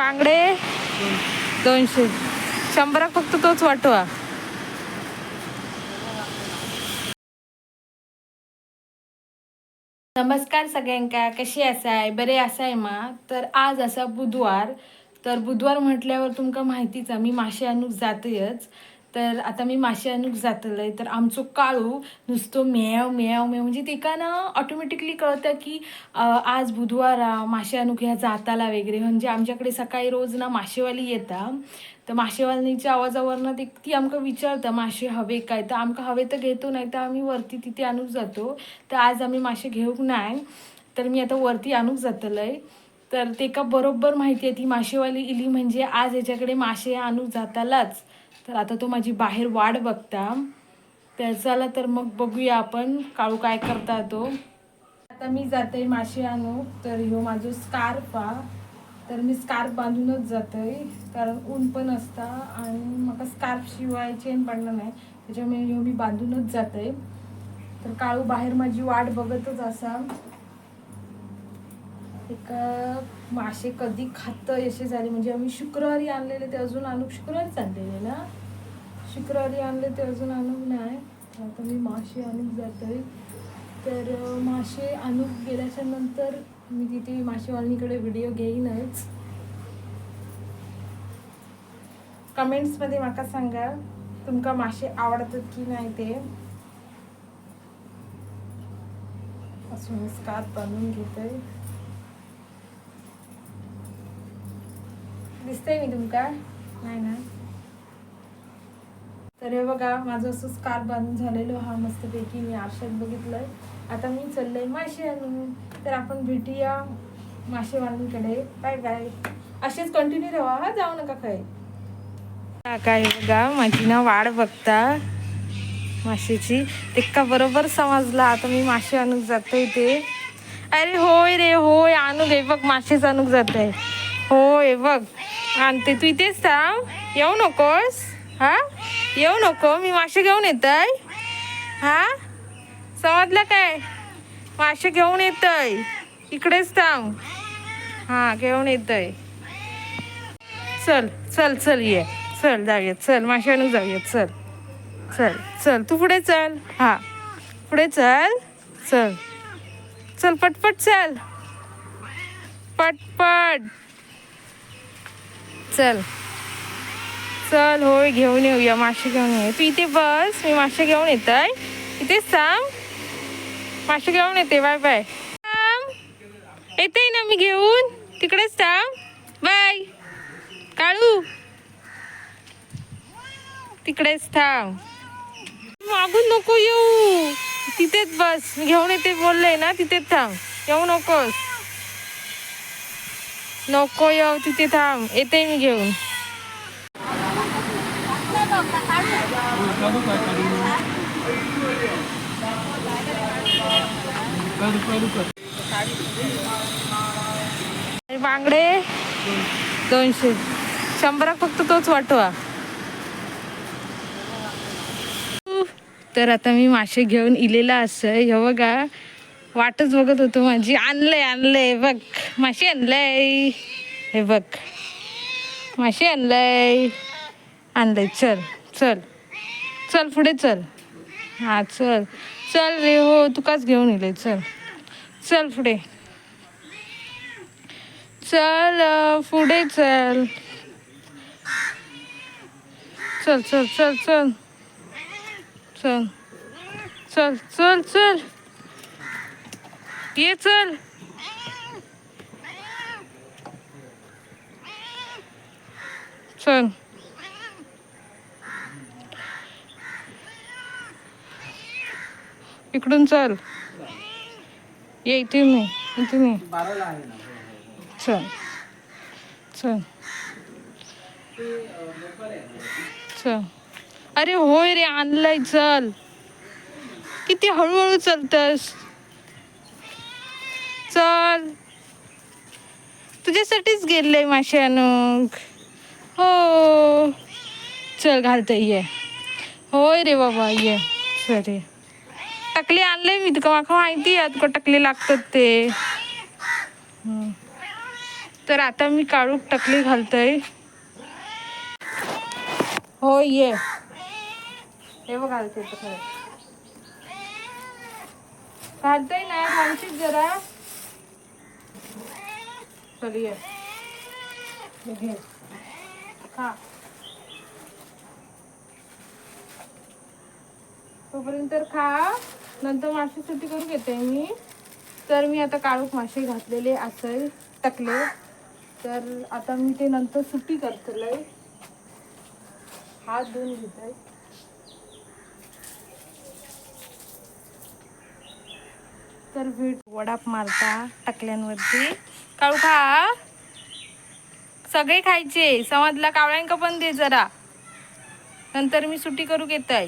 बांगडे? दोनशे. शंभराक फक्त तोच वाटवा. नमस्कार सगळ्यांका. कशी असाय? बरे असाय मा? तर आज असा बुधवार. तर बुधवार म्हटल्यावर तुमका माहितीच मी माशे आणूक जातयच. तर आता मी मासे आणूक जातलंय तर आमचो काळू नुसतो मेव मेव मेव म्हणजे तिका ना ऑटोमॅटिकली कळतं की आज बुधवार हा, मासे आणूक ह्या जाताला वगैरे. म्हणजे आमच्याकडे सकाळी रोज ना मासेवाली येता तर मासेवालीच्या आवाजावरनं ते ती आमकां विचारता मासे हवे काय? तर आमकां हवे तर घेतो नाही तर आम्ही वरती तिथे आणूक जातो. तर आज आम्ही मासे घेऊक नाही तर मी आता वरती आणूक जातलंय. तर ते का बरोबर माहिती आहे ती मासेवाली इली म्हणजे आज याच्याकडे मासे आणूक जातालाच. तर आता तो माझी बाहेर वाट बघता. त्याचाला तर मग बघूया आपण काळू काय करता तो. आता मी जाते मासे आणू. तर ह्यो माझो स्कार्फ हा तर मी स्कार्फ बांधूनच जाते. कारण ऊन पण असता आणि मला स्कार्फ शिवाय चेन पडणार नाही. त्याच्यामुळे ह्यो मी बांधूनच जाते. तर काळू बाहेर माझी वाट बघतच असा. एक मासे कधी खातं असे झाले. म्हणजे आम्ही शुक्रवारी आणलेले ते अजून आणू शुक्रवारी चाललेले ना? शुक्रवारी आणले ते अजून आणूक नाही. आता मी मासे आणूक आहे तर मासे आणूक गेल्याच्यानंतर मी तिथे मासेवालीकडे व्हिडिओ घेईनच. कमेंट्समध्ये माका सांगा तुमका मासे आवडतात की नाही ते? असून स्कार्फ बांधून घेते दिसतंय मी तुमका. नाही ना? तर हे बघा माझं असं स्कार्फ बांधून झालेलो हा मस्तपैकी मी आरशात बघितलंय. आता मी चाललंय मासे आणून तर आपण भेटूया मासेवालीकडे बाय बाय. असेच कंटिन्यू राहा हा? जाऊ नका काय काय बघा माझी ना वाट बघता माशेची. ते का बरोबर समजला. आता मी मासे आणूक जातोय ते. अरे होय रे होय. आणू घे बघ मासेच आणूक आहे होय बघ. आणते तू इथेच थांब. येऊ नकोस. हा? येऊ नको. मी मासे घेऊन येतय. हा? समजलं काय? मासे घेऊन येतय. इकडेच थांब. हा घेऊन येतय. चल चल चल ये. चल जाऊयात चल मासे आणून जाऊयात चल. चल चल. तू पुढे चल. हा. पुढे चल. चल. चल पटपट चल. पटपट. चल. चल होय घेऊन येऊया मासे घेऊन ये तू इथे बस मी मासे घेऊन येत आहे इथेच थांब मासे घेऊन येते बाय बाय. थांब येते ना मी घेऊन. तिकडेच थांब बाय. काळू. तिकडेच थांब मागून नको येऊ. तिथेच बस. मी घेऊन येते बोलले ना तिथेच थांब. येऊ नकोस. नको येऊ तिथे थांब. येते मी घेऊन. आणि बांगडे. दोनशे. शंभराक फक्त तोच वाटवा. तर आता मी मासे घेऊन इलेला असं. हे बघा. वाटच बघत होतो माझी. आणलंय आणलंय बघ. माशी आणलंय. हे बघ. माशी आणलंय. आणलंय. चल चल. चल पुढे चल. हा चल. चल रे हो तुकाच घेऊन इले चल. चल पुढे. चल पुढे चल. चल चल चल चल. चल. चल चल चल. ये चल. चल. इकडून चल. ये इथे मी इथे नाही चल. चल. चल. अरे होय रे आणलंय चल. किती हळूहळू चलतस. चल. तुझ्यासाठीच गेले मासे अनुक हो. चल घालते ये. होय रे बाबा ये. सरे. ये टकली आणले मी तुका. माका माहिती आहे तुका टकली लागतात ते. तर आता मी काळूक टकली घालतय. हो ये. हे बघ घालते घालतय ना जरा चल ये. घे. खा. तोपर्यंत तर खा. नंतर माशी सुट्टी करून घेते मी. तर मी आता काळूक मासे घातलेले असेल टाकले. तर आता मी ते नंतर सुट्टी करतले हात धुवून घेते. आहे तर वीट वडाप मारता टाकल्यांवरती. काळू खा. सगळे खायचे. समजला कावळ्यांका पण दे जरा. नंतर मी सुट्टी करू घेत आहे